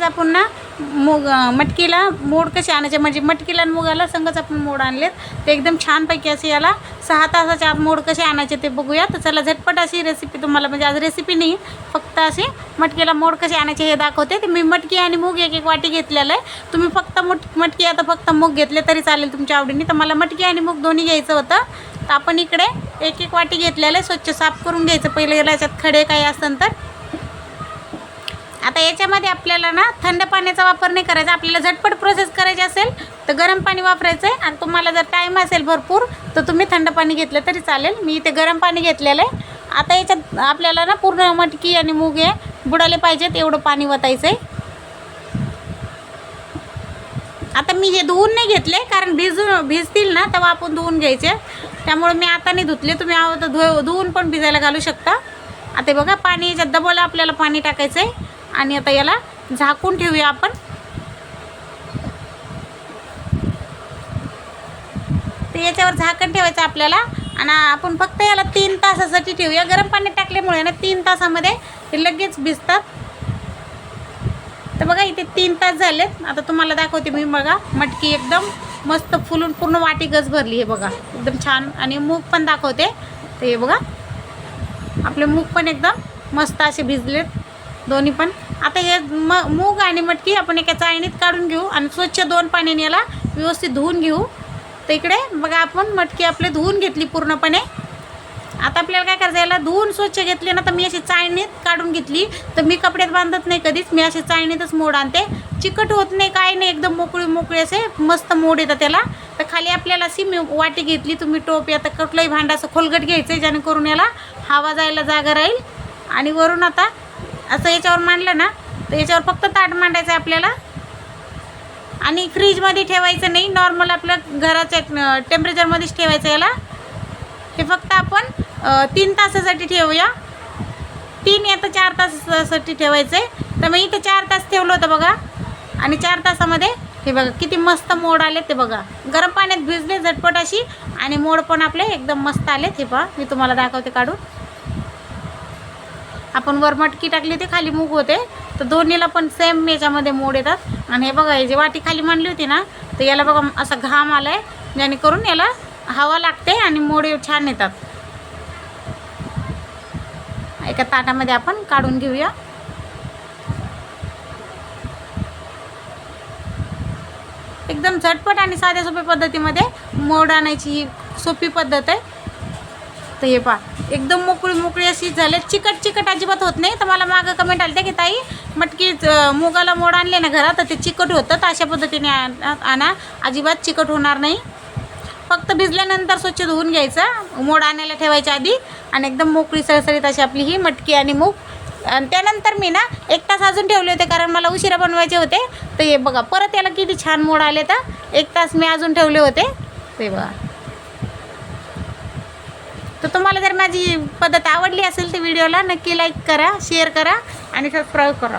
आज आपण ना मूग मटकीला मोड कसे आणायचे? म्हणजे मटकीला आणि मुगाला संगच आपण मोड आणलेत. ते एकदम छानपैकी असे याला सहा तासाच्या आत मोड कसे आणायचे ते बघूया. तर चला झटपट अशी रेसिपी तुम्हाला म्हणजे आज रेसिपी नाही फक्त असे मटकीला मोड कसे आणायचे हे दाखवते. ते मी मटकी आणि मूग एक एक वाटी घेतलेलं आहे. तुम्ही फक्त मट मटकी आता फक्त मूग घेतले तरी चालेल तुमच्या आवडीने. तर मला मटकी आणि मूग दोन्ही घ्यायचं होतं. तर आपण इकडे एक एक वाटी घेतलेलं आहे. स्वच्छ साफ करून घ्यायचं. पहिले याच्यात खडे काही असतं तर आता याच्यामध्ये आपल्याला ना थंड पाण्याचा वापर नाही करायचा. आपल्याला झटपट प्रोसेस करायची असेल तर गरम पाणी वापरायचं आहे आणि तुम्हाला जर टाईम असेल भरपूर तर तुम्ही थंड पाणी घेतलं तरी चालेल. मी इथे गरम पाणी घेतलेलं आहे. आता याच्यात आपल्याला ना पूर्ण मटकी आणि मूग हे बुडाले पाहिजेत. एवढं पाणी वतायचं आहे आता मी हे धुवून नाही घेतले कारण भिजून भिजतील ना तेव्हा आपण धुवून घ्यायचे. त्यामुळे मी आता नाही धुतले. तुम्ही आहो तर धुवून पण भिजायला घालू शकता. आता बघा पाणी याच्यात डबल आपल्याला पाणी टाकायचं आहे आणि आता याला झाकून ठेवूया आपण. ते याच्यावर झाकण ठेवायचं आपल्याला. आणि आपण फक्त याला तीन तासासाठी ठेवूया. गरम पाणी टाकल्यामुळे ना तीन तासामध्ये हे लगेच भिजतात. तर बघा इथे तीन तास झालेत. आता तुम्हाला दाखवते मी बघा मटकी एकदम मस्त फुलून पूर्ण वाटी गज भरली आहे बघा. एकदम छान. आणि मूग पण दाखवते. तर हे बघा आपले मूग पण एकदम मस्त असे भिजलेत. दोन्ही पण. आता हे म मूग आणि मटकी आपण एका चाळणीत काढून घेऊ आणि स्वच्छ दोन पाण्याने याला व्यवस्थित धुवून घेऊ. तर इकडे बघा आपण मटकी आपली धुवून घेतली पूर्णपणे. आता आपल्याला काय करायचं याला धुवून स्वच्छ घेतली ना तर मी अशी चाळणीत काढून घेतली. तर मी कपड्यात बांधत नाही कधीच मी अशी चाळणीतच मोड आणते. चिकट होत नाही काय नाही एकदम मोकळी मोकळी असे मस्त मोड येतात त्याला. तर खाली आपल्याला अशी मी वाटी घेतली तुम्ही टोप आता कुठलंही भांडं असं खोलगट घ्यायचं आहे जेणेकरून याला हवा जायला जागा राहील. आणि वरून आता असं याच्यावर मांडलं ना तर याच्यावर फक्त ताट मांडायचं आहे आपल्याला. आणि फ्रीजमध्ये ठेवायचं नाही नॉर्मल आपल्या घराच्या टेम्परेचरमध्येच ठेवायचं याला. हे फक्त आपण तीन तासासाठी ठेवूया. तीन या तर चार तासासाठी ठेवायचं आहे. तर मी इथं चार तास ठेवलं होतं बघा. आणि चार तासामध्ये हे बघा किती मस्त मोड आले ते बघा. गरम पाण्यात भिजले झटपट अशी आणि मोड पण आपले एकदम मस्त आलेत. हे पहा मी तुम्हाला दाखवते काढून. आपण वर मटकी टाकली होती खाली मूग होते. तर दोन्हीला पण सेम याच्यामध्ये मोड येतात. आणि हे बघा हे वाटी खाली मांडली होती ना तर याला बघा असा घाम आला आहे जेणेकरून याला हवा लागते आणि मोड छान येतात. एका ताटामध्ये आपण काढून घेऊया. एकदम झटपट आणि साध्या सोप्या पद्धतीमध्ये मोड आणायची ही सोपी पद्धत आहे. तर हे पहा. एकदम मोकळी मोकळी अशी झाले. चिकट चिकट अजिबात होत नाही. तर मला मागं कमेंट आली की ताई मटकी मुगाला मोड आणले ना घरात तर ते चिकट होतं तर अशा पद्धतीने आणा. अजिबात चिकट होणार नाही. फक्त भिजल्यानंतर स्वच्छ धुवून घ्यायचं. मोड आणायला ठेवायच्या आधी. आणि एकदम मोकळी सळसळीत अशी आपली ही मटकी आणि मूग. आणि त्यानंतर मी ना एक तास अजून ठेवले होते कारण मला उशिरा बनवायचे होते. तर हे बघा परत याला किती छान मोड आले तर. एक तास मी अजून ठेवले होते. ते बघा. तर तुम्हाला जर माझी पद्धत आवडली असेल तर व्हिडिओला नक्की लाईक करा शेअर करा आणि सबस्क्राईब करा.